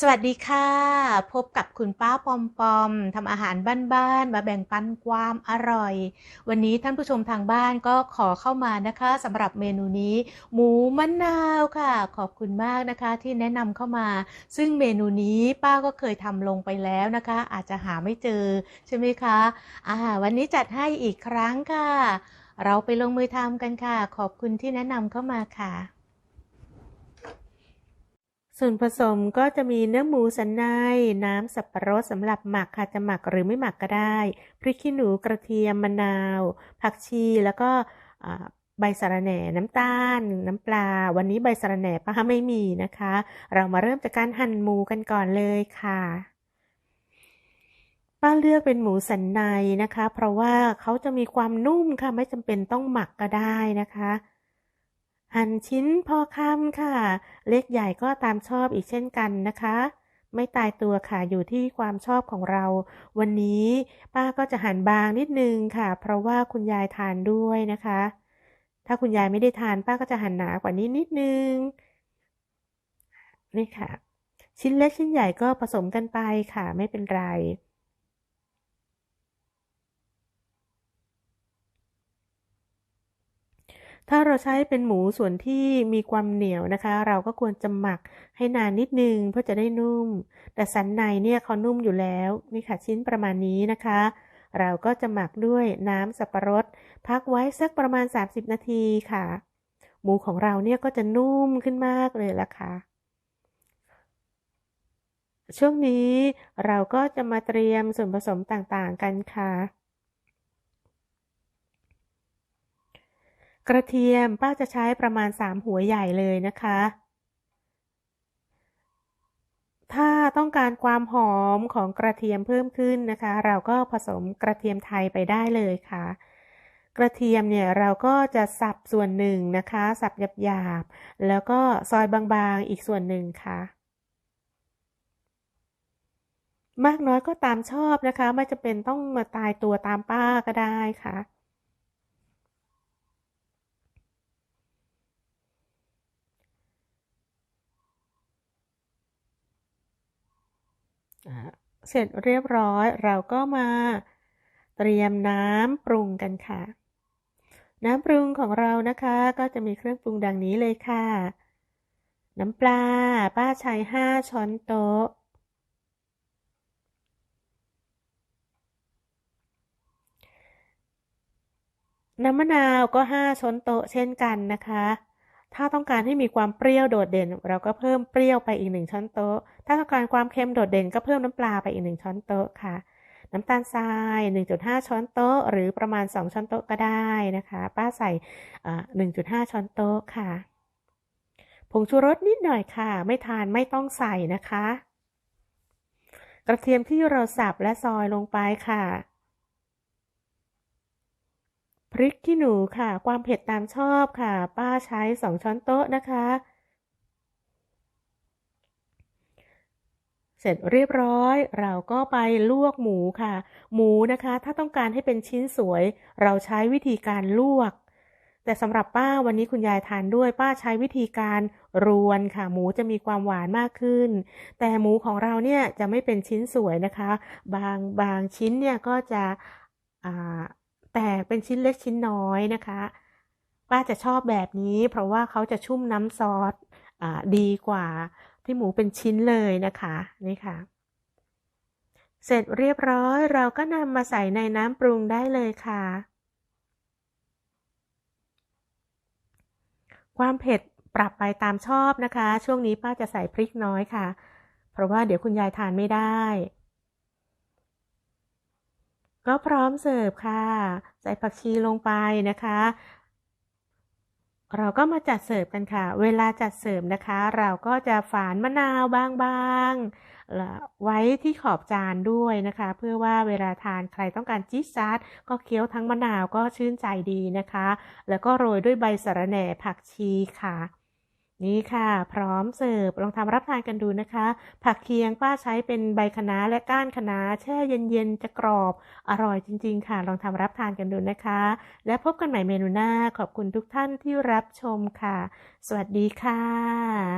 สวัสดีค่ะ พบกับคุณป้าปอมปอมทำอาหารบ้านๆมาแบ่งปันความอร่อย วันนี้ท่านผู้ชมทางบ้านก็ขอเข้ามานะคะสำหรับเมนูนี้ หมูมะนาวค่ะ ขอบคุณมากนะคะที่แนะนำเข้ามา ซึ่งเมนูนี้ป้าก็เคยทำลงไปแล้วนะคะ อาจจะหาไม่เจอใช่ไหมคะอ่าวันนี้จัดให้อีกครั้งค่ะ เราไปลงมือทำกันค่ะ ขอบคุณที่แนะนำเข้ามาค่ะ ส่วนผสมก็จะมีเนื้อหมูสันใน น้ำสับปะรดสำหรับหมักค่ะจะหมักหรือไม่หมักก็ได้ พริกขี้หนูกระเทียมมะนาว ผักชี แล้วก็ใบสะระแหน่น้ำตาล น้ำปลา วันนี้ใบสะระแหน่ป้าไม่มีนะคะ เรามาเริ่มจากการหั่นหมูกันก่อนเลยค่ะ ป้าเลือกเป็นหมูสันในนะคะ เพราะว่าเขาจะมีความนุ่มค่ะไม่จำเป็นต้องหมักก็ได้นะคะ หั่นชิ้นพอคำค่ะ เล็กใหญ่ก็ตามชอบอีกเช่นกันนะคะ ไม่ตายตัวค่ะอยู่ที่ความชอบของเรา วันนี้ป้าก็จะหั่นบางนิดนึงค่ะ เพราะว่าคุณยายทานด้วยนะคะ ถ้าคุณยายไม่ได้ทานป้าก็จะหั่นหนากว่านี้นิดนึงนี่ค่ะ ชิ้นเล็กชิ้นใหญ่ก็ผสมกันไปค่ะไม่เป็นไรถ้า เราใช้เป็นหมูส่วนที่มีความเหนียวนะคะ เราก็ควรจะหมักให้นานนิดนึงเพื่อจะได้นุ่ม แต่สันในเนี่ยเขานุ่มอยู่แล้วนี่ค่ะชิ้นประมาณนี้นะคะ เราก็จะหมักด้วยน้ำสับปะรด พักไว้สักประมาณ 30 นาทีค่ะ หมูของเราเนี่ยก็จะนุ่มขึ้นมากเลยละค่ะช่วงนี้เราก็จะมาเตรียมส่วนผสมต่างๆกันค่ะ กระเทียมป้าจะใช้ประมาณ 3 หัวใหญ่เลยนะคะ ถ้าต้องการความหอมของกระเทียมเพิ่มขึ้นนะคะ เราก็ผสมกระเทียมไทยไปได้เลยค่ะ กระเทียมเนี่ยเราก็จะสับส่วนหนึ่งนะคะ สับหยาบๆแล้วก็ซอยบางๆอีกส่วนหนึ่งค่ะมากน้อยก็ตามชอบนะคะ ไม่จะเป็นต้องมาตายตัวตามป้าก็ได้ค่ะ เสร็จเรียบร้อยเราก็มาเตรียมน้ำปรุงกันค่ะ น้ำปรุงของเรานะคะ ก็จะมีเครื่องปรุงดังนี้เลยค่ะ น้ำปลา ป้าใช้ห้าช้อนโต๊ะ น้ำมะนาวก็ห้าช้อนโต๊ะเช่นกันนะคะ ถ้าต้องการให้มีความเปรี้ยวโดดเด่น เราก็เพิ่มเปรี้ยวไปอีกหนึ่งช้อนโต๊ะ ถ้าต้องการความเค็มโดดเด่นก็เพิ่มน้ำปลาไปอีกหนึ่งช้อนโต๊ะค่ะ น้ำตาลทราย 1.5 ช้อนโต๊ะ หรือประมาณ 2 ช้อนโต๊ะก็ได้นะคะ ป้าใส่ 1.5 ช้อนโต๊ะค่ะ ผงชูรสนิดหน่อยค่ะ ไม่ทานไม่ต้องใส่นะคะ กระเทียมที่เราสับและซอยลงไปค่ะ พริกขี้หนูค่ะ ความเผ็ดตามชอบค่ะ ป้าใช้สองช้อนโต๊ะนะคะ เสร็จเรียบร้อย เราก็ไปลวกหมูค่ะ หมูนะคะ ถ้าต้องการให้เป็นชิ้นสวย เราใช้วิธีการลวก แต่สำหรับป้าวันนี้คุณยายทานด้วย ป้าใช้วิธีการรวนค่ะ หมูจะมีความหวานมากขึ้น แต่หมูของเราเนี่ยจะไม่เป็นชิ้นสวยนะคะ บางบางชิ้นเนี่ยก็จะอ่า แตกเป็นชิ้นเล็กชิ้นน้อยนะคะป้าจะชอบแบบนี้ เพราะว่าเขาจะชุ่มน้ำซอสดีกว่าที่หมูเป็นชิ้นเลยนะคะนี่ค่ะ เสร็จเรียบร้อยเราก็นำมาใส่ในน้ำปรุงได้เลยค่ะ ความเผ็ดปรับไปตามชอบนะคะ ช่วงนี้ป้าจะใส่พริกน้อยค่ะ เพราะว่าเดี๋ยวคุณยายทานไม่ได้ ก็พร้อมเสิร์ฟค่ะ ใส่ผักชีลงไปนะคะ เราก็มาจัดเสิร์ฟกันค่ะ เวลาจัดเสิร์ฟนะคะ เราก็จะฝานมะนาวบางๆไว้ที่ขอบจานด้วยนะคะ เพื่อว่าเวลาทานใครต้องการจี๊ดจ๊าดก็เคี้ยวทั้งมะนาวก็ชื่นใจดีนะคะ แล้วก็โรยด้วยใบสะระแหน่ผักชีค่ะ นี่ค่ะ พร้อมเสิร์ฟลองทำรับทานกันดูนะคะ ผักเคียงป้าใช้เป็นใบคะน้าและก้านคะน้าแช่เย็นๆจะกรอบ อร่อยจริง ๆ ค่ะ ลองทำรับทานกันดูนะคะ และพบกันใหม่เมนูหน้าขอบคุณทุกท่านที่รับชมค่ะ สวัสดีค่ะ